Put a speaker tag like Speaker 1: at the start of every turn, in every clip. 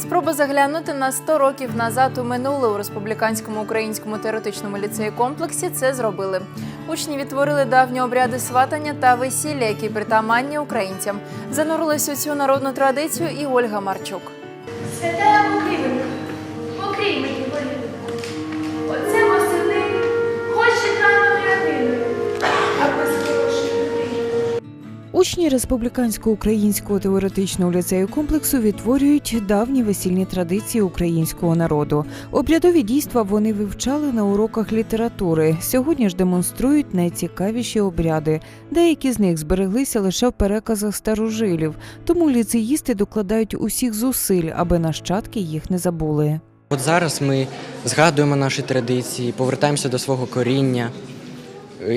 Speaker 1: Спроба заглянути на 100 років назад у минуле у республіканському українському теоретичному ліцеї комплексі це зробили. Учні відтворили давні обряди сватання та весілля, які притаманні українцям. Занурилась у цю народну традицію і Ольга Марчук.
Speaker 2: Свята покривинка, покрий мені полівинку.
Speaker 3: Учні республіканського українського теоретичного ліцею комплексу відтворюють давні весільні традиції українського народу. Обрядові дійства вони вивчали на уроках літератури. Сьогодні ж демонструють найцікавіші обряди. Деякі з них збереглися лише в переказах старожилів, тому ліцеїсти докладають усіх зусиль, аби нащадки їх не забули.
Speaker 4: От зараз ми згадуємо наші традиції, повертаємося до свого коріння.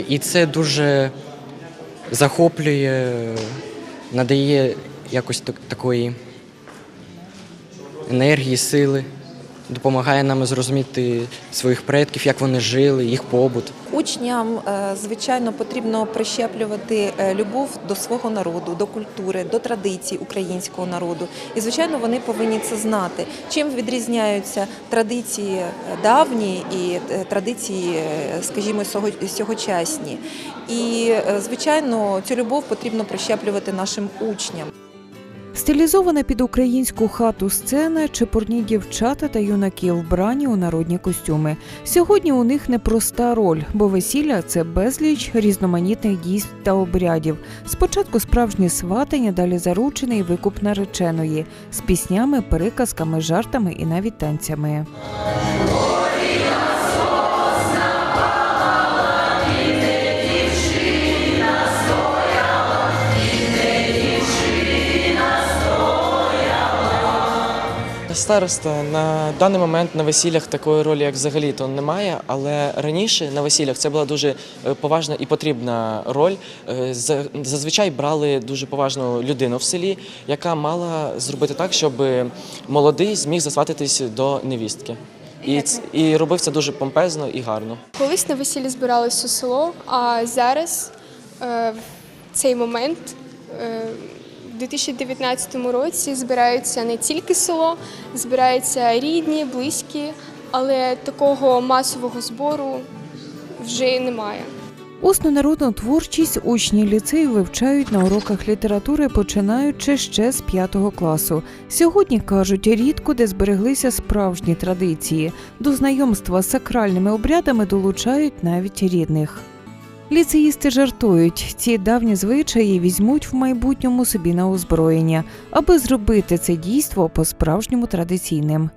Speaker 4: І це дуже захоплює, надає якось так- такої енергії, сили, допомагає нам зрозуміти своїх предків, як вони жили, їх побут.
Speaker 5: Учням, е, звичайно, потрібно прищеплювати е, любов до свого народу, до культури, до традицій українського народу. І, звичайно, вони повинні це знати. Чим відрізняються традиції е, давні і традиції, скажімо, сього- сьогочасні. І, звичайно, цю любов потрібно прищеплювати нашим учням.
Speaker 3: Стилізована під українську хату сцена, чепурні дівчата та юнаки вбрані у народні костюми. Сьогодні у них непроста роль, бо весілля це безліч різноманітних дійств та обрядів. Спочатку справжнє сватання, далі заручений викуп нареченої з піснями, переказками, жартами і навіть танцями.
Speaker 6: Староста на даний момент на весіллях такої ролі, як взагалі, то немає. Але раніше на весіллях це була дуже е, поважна і потрібна роль. Е, Зазвичай брали дуже поважну людину в селі, яка мала зробити так, щоб молодий зміг засватитись до невістки. І, і робив це дуже помпезно і гарно.
Speaker 7: Колись на весіллі збиралось у село, а зараз е, в цей момент, е, 2019 році, збираються не тільки село, збираються рідні, близькі, але такого масового збору вже немає.
Speaker 3: Усну творчість учні ліцею вивчають на уроках літератури, починаючи ще з п'ятого класу. Сьогодні кажуть, рідко де збереглися справжні традиції. До знайомства з сакральними обрядами долучають навіть рідних. Ліцеїсти жартують, ці давні звичаї візьмуть в майбутньому собі на озброєння, аби зробити це дійство по-справжньому традиційним.